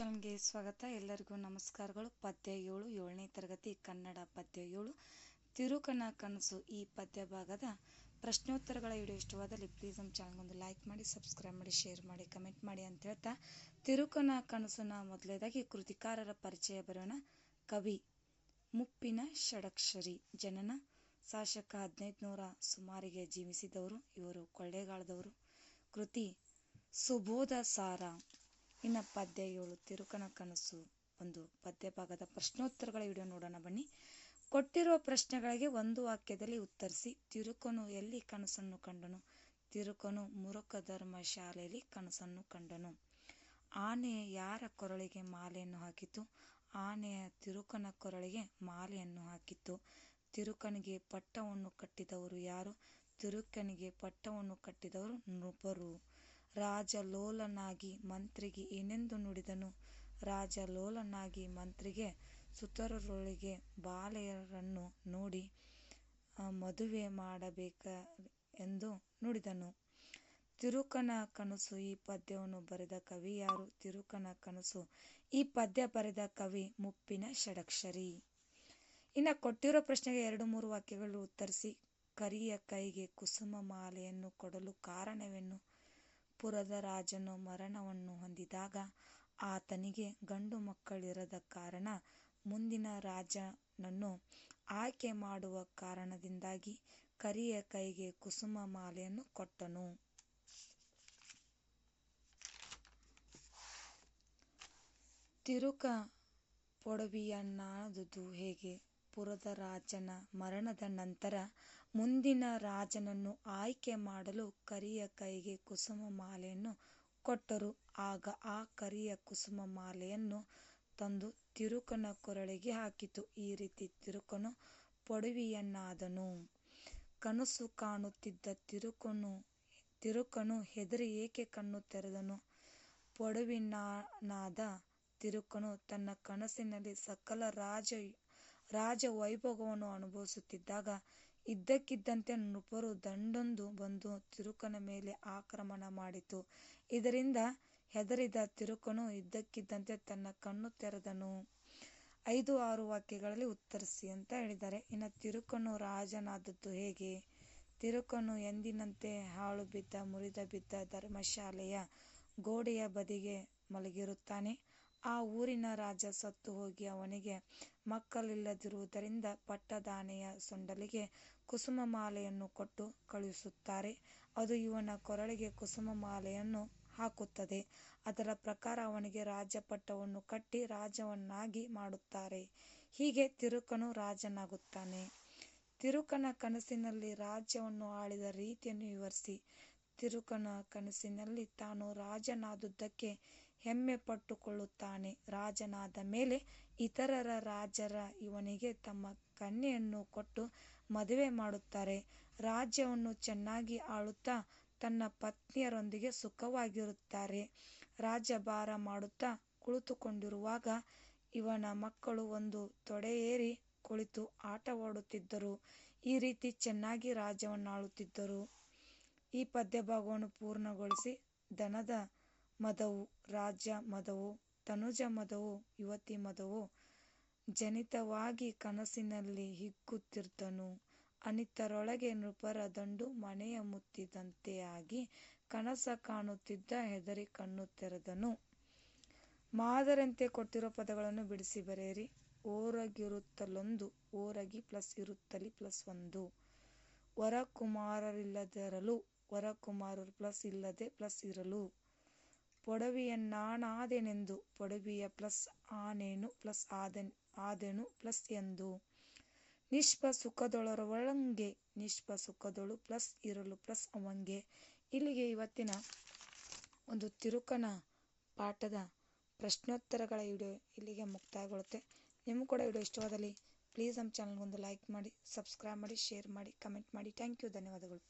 ಚಾನಲ್ಗೆ ಸ್ವಾಗತ. ಎಲ್ಲರಿಗೂ ನಮಸ್ಕಾರಗಳು. ಪದ್ಯ ಏಳು, ಏಳನೇ ತರಗತಿ ಕನ್ನಡ ಪದ್ಯ ಏಳು. ತಿರುಕನ ಕನಸು ಈ ಪದ್ಯ ಭಾಗದ ಪ್ರಶ್ನೋತ್ತರಗಳ ವಿಡಿಯೋ ಇಷ್ಟವಾದಲ್ಲಿ ಪ್ಲೀಸ್ ನಮ್ಮ ಚಾನಲ್ಗೊಂದು ಲೈಕ್ ಮಾಡಿ ಸಬ್ಸ್ಕ್ರೈಬ್ ಮಾಡಿ ಶೇರ್ ಮಾಡಿ ಕಮೆಂಟ್ ಮಾಡಿ ಅಂತ ಹೇಳ್ತಾ ತಿರುಕನ ಕನಸನ್ನ ಮೊದಲೇದಾಗಿ ಕೃತಿಕಾರರ ಪರಿಚಯ ಬರೋಣ. ಕವಿ ಮುಪ್ಪಿನ ಷಡಕ್ಷರಿ. ಜನನ ಶಾಸಕ ಹದಿನೈದು ನೂರ ಸುಮಾರಿಗೆ ಜೀವಿಸಿದವರು. ಇವರು ಕೊಳ್ಳೇಗಾಲದವರು. ಕೃತಿ ಸುಬೋಧ ಸಾರ ಇನ್ನು ಪದ್ಯ ಏಳು ತಿರುಕನ ಕನಸು ಒಂದು ಪದ್ಯ ಭಾಗದ ಪ್ರಶ್ನೋತ್ತರಗಳ ವಿಡಿಯೋ ನೋಡೋಣ ಬನ್ನಿ. ಕೊಟ್ಟಿರುವ ಪ್ರಶ್ನೆಗಳಿಗೆ ಒಂದು ವಾಕ್ಯದಲ್ಲಿ ಉತ್ತರಿಸಿ, ತಿರುಕನು ಎಲ್ಲಿ ಕನಸನ್ನು ಕಂಡನು? ತಿರುಕನು ಮುರುಕ ಧರ್ಮ ಶಾಲೆಯಲ್ಲಿ ಕನಸನ್ನು ಕಂಡನು. ಆನೆ ಯಾರ ಕೊರಳಿಗೆ ಮಾಲೆಯನ್ನು ಹಾಕಿತು? ಆನೆಯ ತಿರುಕನ ಕೊರಳಿಗೆ ಮಾಲೆಯನ್ನು ಹಾಕಿತು. ತಿರುಕನಿಗೆ ಪಟ್ಟವನ್ನು ಕಟ್ಟಿದವರು ಯಾರು? ತಿರುಕನಿಗೆ ಪಟ್ಟವನ್ನು ಕಟ್ಟಿದವರು ನೃಪರು ರಾಜಲೋಲನಾಗಿ ಮಂತ್ರಿಗೆ ಏನೆಂದು ನುಡಿದನು? ರಾಜ ಲೋಲನಾಗಿ ಮಂತ್ರಿಗೆ ಸುತರರೊಳಗೆ ಬಾಲೆಯರನ್ನು ನೋಡಿ ಮದುವೆ ಮಾಡಬೇಕ ಎಂದು ನುಡಿದನು. ತಿರುಕನ ಕನಸು ಈ ಪದ್ಯವನ್ನು ಬರೆದ ಕವಿ ಯಾರು? ತಿರುಕನ ಕನಸು ಈ ಪದ್ಯ ಬರೆದ ಕವಿ ಮುಪ್ಪಿನ ಷಡಕ್ಷರಿ. ಇನ್ನು ಕೊಟ್ಟಿರೋ ಪ್ರಶ್ನೆಗೆ ಎರಡು ಮೂರು ವಾಕ್ಯಗಳು ಉತ್ತರಿಸಿ, ಕರಿಯ ಕೈಗೆ ಕುಸುಮ ಮಾಲೆಯನ್ನು ಕೊಡಲು ಕಾರಣವೇನು? ಪುರದ ರಾಜನು ಮರಣವನ್ನು ಹೊಂದಿದಾಗ ಆತನಿಗೆ ಗಂಡು ಮಕ್ಕಳಿರದ ಕಾರಣ ಮುಂದಿನ ರಾಜನನ್ನು ಆಯ್ಕೆ ಮಾಡುವ ಕಾರಣದಿಂದಾಗಿ ಕರಿಯ ಕೈಗೆ ಕುಸುಮ ಮಾಲೆಯನ್ನು ಕೊಟ್ಟನು. ತಿರುಕ ಪೊಡವಿಯನ್ನಾದುದು ಹೇಗೆ? ಪುರದ ರಾಜನ ಮರಣದ ನಂತರ ಮುಂದಿನ ರಾಜನನ್ನು ಆಯ್ಕೆ ಮಾಡಲು ಕರಿಯ ಕೈಗೆ ಕುಸುಮ ಮಾಲೆಯನ್ನು ಕೊಟ್ಟರು. ಆಗ ಆ ಕರಿಯ ಕುಸುಮ ಮಾಲೆಯನ್ನು ತಂದು ತಿರುಕನ ಕೊರಳಿಗೆ ಹಾಕಿತು. ಈ ರೀತಿ ತಿರುಕನು ಪೊಡವಿಯನ್ನಾದನು. ಕನಸು ಕಾಣುತ್ತಿದ್ದ ತಿರುಕನು ತಿರುಕನು ಹೆದರಿ ಏಕೆ ಕಣ್ಣು ತೆರೆದನು? ಪೊಡವಿನಾದ ತಿರುಕನು ತನ್ನ ಕನಸಿನಲ್ಲಿ ಸಕಲ ರಾಜ ರಾಜ ವೈಭವವನ್ನು ಅನುಭವಿಸುತ್ತಿದ್ದಾಗ ಇದ್ದಕ್ಕಿದ್ದಂತೆ ನೃಪರು ದಂಡೊಂದು ಬಂದು ತಿರುಕನ ಮೇಲೆ ಆಕ್ರಮಣ ಮಾಡಿತು. ಇದರಿಂದ ಹೆದರಿದ ತಿರುಕನು ಇದ್ದಕ್ಕಿದ್ದಂತೆ ತನ್ನ ಕಣ್ಣು ತೆರೆದನು. ಐದು ಆರು ವಾಕ್ಯಗಳಲ್ಲಿ ಉತ್ತರಿಸಿ ಅಂತ ಹೇಳಿದ್ದಾರೆ. ಇನ್ನು ತಿರುಕನು ರಾಜನಾದದ್ದು ಹೇಗೆ? ತಿರುಕನು ಎಂದಿನಂತೆ ಹಾಳು ಬಿದ್ದ, ಮುರಿದ ಬಿದ್ದ ಧರ್ಮಶಾಲೆಯ ಗೋಡೆಯ ಬದಿಗೆ ಮಲಗಿರುತ್ತಾನೆ. ಆ ಊರಿನ ರಾಜ ಸತ್ತು ಹೋಗಿ ಅವನಿಗೆ ಮಕ್ಕಳಿಲ್ಲದಿರುವುದರಿಂದ ಪಟ್ಟದಾನೆಯ ಸೊಂಡಲಿಗೆ ಕುಸುಮ ಮಾಲೆಯನ್ನು ಕೊಟ್ಟು ಕಳುಹಿಸುತ್ತಾರೆ. ಅದು ಇವನ ಕೊರಳಿಗೆ ಕುಸುಮ ಮಾಲೆಯನ್ನು ಹಾಕುತ್ತದೆ. ಅದರ ಪ್ರಕಾರ ಅವನಿಗೆ ರಾಜಪಟ್ಟವನ್ನು ಕಟ್ಟಿ ರಾಜವನ್ನಾಗಿ ಮಾಡುತ್ತಾರೆ. ಹೀಗೆ ತಿರುಕನು ರಾಜನಾಗುತ್ತಾನೆ. ತಿರುಕನ ಕನಸಿನಲ್ಲಿ ರಾಜ್ಯವನ್ನು ಆಳಿದ ರೀತಿಯನ್ನು ವಿವರಿಸಿ. ತಿರುಕನ ಕನಸಿನಲ್ಲಿ ತಾನು ರಾಜನಾದುದಕ್ಕೆ ಹೆಮ್ಮೆ ಪಟ್ಟುಕೊಳ್ಳುತ್ತಾನೆ. ರಾಜನಾದ ಮೇಲೆ ಇತರರ ರಾಜರ ಇವನಿಗೆ ತಮ್ಮ ಕನ್ಯೆಯನ್ನು ಕೊಟ್ಟು ಮದುವೆ ಮಾಡುತ್ತಾರೆ. ರಾಜ್ಯವನ್ನು ಚೆನ್ನಾಗಿ ಆಳುತ್ತಾ ತನ್ನ ಪತ್ನಿಯರೊಂದಿಗೆ ಸುಖವಾಗಿರುತ್ತಾರೆ. ರಾಜ್ಯಭಾರ ಮಾಡುತ್ತಾ ಕುಳಿತುಕೊಂಡಿರುವಾಗ ಇವನ ಮಕ್ಕಳು ಒಂದು ತೊಡೆಯೇರಿ ಕುಳಿತು ಆಟವಾಡುತ್ತಿದ್ದರು. ಈ ರೀತಿ ಚೆನ್ನಾಗಿ ರಾಜ್ಯವನ್ನು ಆಳುತ್ತಿದ್ದರು ಈ ಪದ್ಯ ಭಾಗವನ್ನು ಪೂರ್ಣಗೊಳಿಸಿ ದನದ ಮದವು ರಾಜ್ಯ ಮದವು ತನುಜ ಮದವು ಯುವತಿ ಮದವು ಜನಿತವಾಗಿ ಕನಸಿನಲ್ಲಿ ಹಿಗ್ಗುತ್ತಿದ್ದನು ಅನಿತರೊಳಗೆ ನೃಪರ ದಂಡು ಮನೆಯ ಮುತ್ತಿದಂತೆ ಆಗಿ ಕನಸ ಕಾಣುತ್ತಿದ್ದ ಹೆದರಿ ಕಣ್ಣು ತೆರೆದನು. ಮಾದರಂತೆ ಕೊಟ್ಟಿರೋ ಪದಗಳನ್ನು ಬಿಡಿಸಿ ಬರೆಯಿರಿ. ಓರಗಿರುತ್ತಲೊಂದು, ಓರಗಿ ಪ್ಲಸ್ ಇರುತ್ತಲಿ ಪ್ಲಸ್ ಒಂದು. ವರಕುಮಾರರಿಲ್ಲದಿರಲು ವರಕುಮಾರರು ಪ್ಲಸ್ ಇಲ್ಲದೆ ಪ್ಲಸ್ ಇರಲು. ಪೊಡವಿಯನ್ನಾಣಾದೆನೆಂದು ಪೊಡವಿಯ ಪ್ಲಸ್ ಆನೇನು, ಪ್ಲಸ್ ಆದೆನ್, ಆದೆನು, ಪ್ಲಸ್ ಎಂದು. ನಿಷ್ಪ ಸುಖದೊಳರೊಳಂಗೆ ನಿಷ್ಪ ಸುಖದೊಳು ಪ್ಲಸ್ ಇರಲು ಪ್ಲಸ್ ಅವಂಗೆ. ಇಲ್ಲಿಗೆ ಇವತ್ತಿನ ಒಂದು ತಿರುಕನ ಪಾಠದ ಪ್ರಶ್ನೋತ್ತರಗಳ ವಿಡಿಯೋ ಇಲ್ಲಿಗೆ ಮುಕ್ತಾಯಗೊಳ್ಳುತ್ತೆ. ನಿಮಗೂ ಕೂಡ ವಿಡಿಯೋ ಇಷ್ಟವಾದಲ್ಲಿ ಪ್ಲೀಸ್ ನಮ್ಮ ಚಾನಲ್ಗೊಂದು ಲೈಕ್ ಮಾಡಿ ಸಬ್ಸ್ಕ್ರೈಬ್ ಮಾಡಿ ಶೇರ್ ಮಾಡಿ ಕಮೆಂಟ್ ಮಾಡಿ. ಥ್ಯಾಂಕ್ ಯು ಧನ್ಯವಾದಗಳು.